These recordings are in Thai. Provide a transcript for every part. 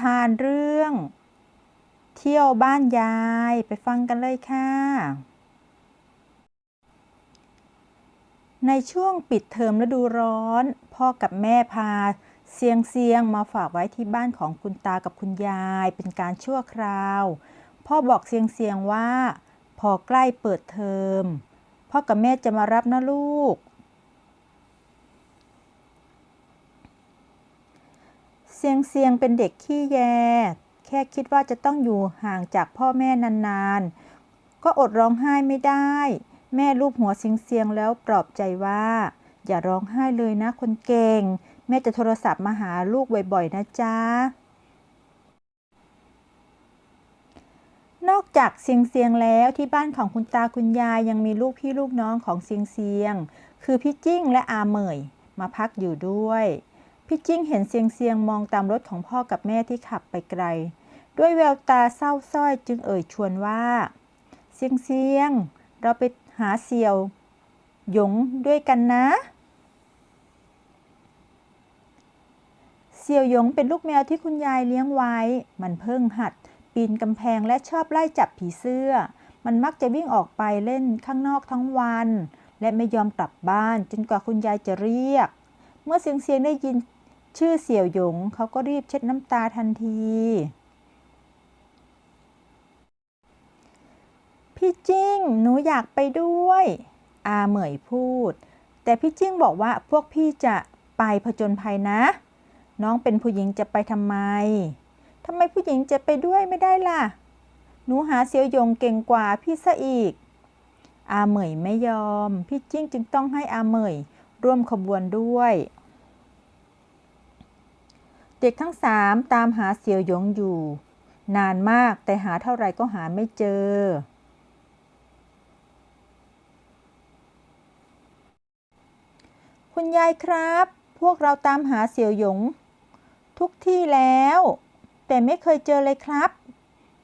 ทานเรื่อง เที่ยวบ้านยายไปฟังกันเลยค่ะ ในช่วงปิดเทอมฤดูร้อน พ่อกับแม่พาเซียงเซียงมาฝากไว้ที่บ้านของคุณตากับคุณยายเป็นการชั่วคราว พ่อบอกเซียงเซียงว่า พอใกล้เปิดเทอมพ่อกับแม่จะมารับนะลูก เซียงเซียงเป็นเด็กขี้แย แค่คิดว่าจะต้องอยู่ห่างจากพ่อแม่นานๆ ก็อดร้องไห้ไม่ได้ แม่ลูบหัวเซียงเซียงแล้วปลอบใจว่า อย่าร้องไห้เลยนะคนเก่ง แม่จะโทรศัพท์มาหาลูกบ่อยๆ นะจ๊ะนอกจากเซียงเซียงแล้วที่บ้านของคุณตาคุณยายยังมีลูกพี่ลูกน้องของเซียงเซียง คือพี่จิ้งและอาเหมยมาพักอยู่ด้วย พี่จิ้งเห็นเซียงเซียงมองตามรถของพ่อกับแม่ที่ขับไปไกล ด้วยแววตาเศร้าสร้อยจึงเอ่ยชวนว่าเซียงเซียงเราไปหาเสี่ยว หยงด้วยกันนะ เสี่ยวหยงเป็นลูกแมวที่คุณยายเลี้ยงไว้ มันเพิ่งหัด ปีนกำแพงและชอบไล่จับผีเสื้อ มันมักจะวิ่งออกไปเล่นข้างนอกทั้งวัน และไม่ยอมกลับบ้านจนกว่าคุณยายจะเรียก เมื่อเสียงเสียงได้ยิน ชื่อเสี่ยวหยงเขาก็รีบเช็ดน้ำตาทันที พี่จิ้ง หนูอยากไปด้วย อาเหมยพูด แต่พี่จิ้งบอกว่าพวกพี่จะไปผจญภัยนะ น้องเป็นผู้หญิงจะไปทำไมทำไมผู้หญิงจะไปด้วยไม่ได้ล่ะ หนูหาเสี่ยวหยงเก่งกว่าพี่ซะอีก อาเหมยไม่ยอม พี่จิ้งจึงต้องให้อาเหมยร่วมขบวนด้วย เด็กทั้งสามตามหาเสี่ยวหยงอยู่ นานมากแต่หาเท่าไรก็หาไม่เจอ คุณยายครับ พวกเราตามหาเสี่ยวหยง ทุกที่แล้ว แต่ไม่เคยเจอเลยครับ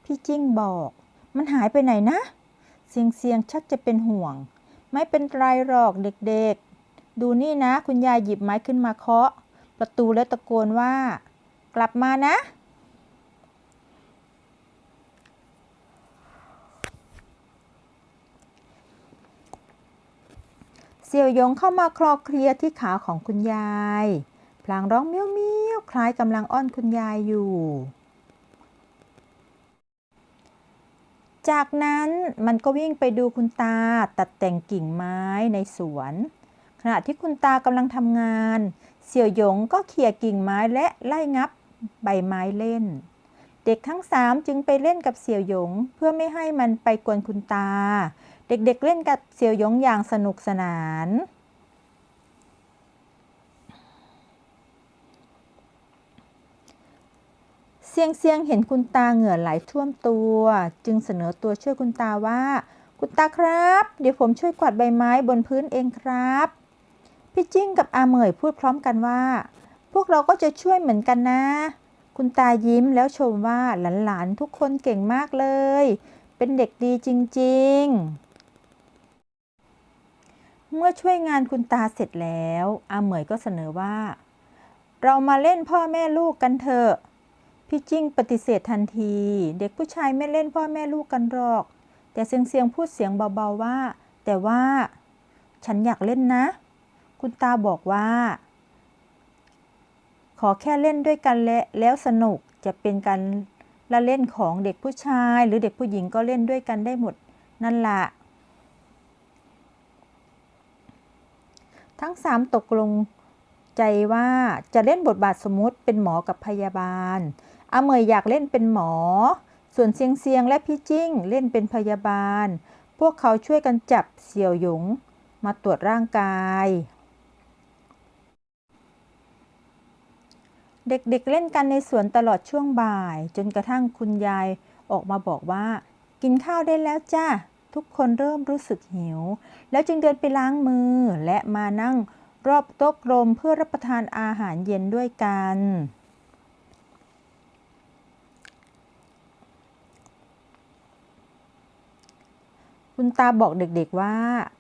พี่จิ้งบอก มันหายไปไหนนะเสียงเสียงชักจะเป็นห่วง ไม่เป็นไรหรอกเด็กๆ ดูนี่นะ คุณยายหยิบไม้ขึ้นมาเคาะ ประตูแล้วตะโกนว่า กลับมานะ เสี่ยวหยงเข้ามาคลอเคลียที่ขาของคุณยาย พลางร้องเมี้ยวเมี้ยวคล้ายกำลังอ้อนคุณยายอยู่จากนั้นมันก็วิ่งไปดูคุณตาตัดแต่งกิ่งไม้ในสวน ขณะที่คุณตากำลังทำงาน เสี่ยวหยงก็เขี่ยกิ่งไม้และไล่งับใบไม้เล่น เด็กทั้งสามจึงไปเล่นกับเสี่ยวหยง เพื่อไม่ให้มันไปกวนคุณตา เด็กๆเล่นกับเสี่ยวหยงอย่างสนุกสนาน เซียงเซียงเห็นคุณตาเหงื่อไหลท่วมตัว จึงเสนอตัวช่วยคุณตาว่า คุณตาครับ เดี๋ยวผมช่วยกวาดใบไม้บนพื้นเองครับ พี่จิ้งกับอาเหมยพูดพร้อมกันว่า พวกเราก็จะช่วยเหมือนกันนะ คุณตายิ้มแล้วชมว่าหลานๆทุกคนเก่งมากเลย เป็นเด็กดีจริง ๆ เมื่อช่วยงานคุณตาเสร็จแล้ว อาเหมยก็เสนอว่า เรามาเล่นพ่อแม่ลูกกันเถอะพี่จิ้งปฏิเสธทันที เด็กผู้ชายไม่เล่นพ่อแม่ลูกกันหรอก แต่เสียงเสียงพูดเสียงเบาๆว่า แต่ว่า ฉันอยากเล่นนะ คุณตาบอกว่า ขอแค่เล่นด้วยกันและแล้วสนุกจะเป็นการละเล่นของเด็กผู้ชาย หรือเด็กผู้หญิงก็เล่นด้วยกันได้หมดนั่นละทั้งสามตกลงใจว่าจะเล่นบทบาทสมมุติเป็นหมอกับพยาบาลอาเมยอยากเล่นเป็นหมอ ส่วนเซียงเซียงและพี่จิ้งเล่นเป็นพยาบาล พวกเขาช่วยกันจับเสี่ยวหยงมาตรวจร่างกาย เด็กๆเเล่นกันในสวนตลอดช่วงบ่าย จนกระทั่งคุณยายออกมาบอกว่า กินข้าวได้แล้วจ้าทุกคนเริ่มรู้สึกหิว แล้วจึงเดินไปล้างมือและมานั่งรอบโต๊ะกลมเพื่อรับประทานอาหารเย็นด้วยกัน คุณตาบอกเด็กๆว่า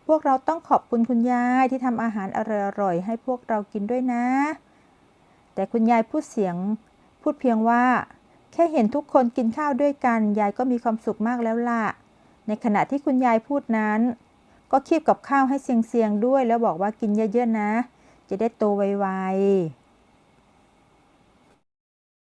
พวกเราต้องขอบคุณคุณยายที่ทำอาหารอร่อยๆให้พวกเรากินด้วยนะ แต่คุณยายพูดเสียง พูดเพียงว่า แค่เห็นทุกคนกินข้าวด้วยกัน ยายก็มีความสุขมากแล้วล่ะ ในขณะที่คุณยายพูดนั้น ก็คีบกับข้าวให้เสียงๆด้วย แล้วบอกว่ากินเยอะๆนะ จะได้โตไวๆ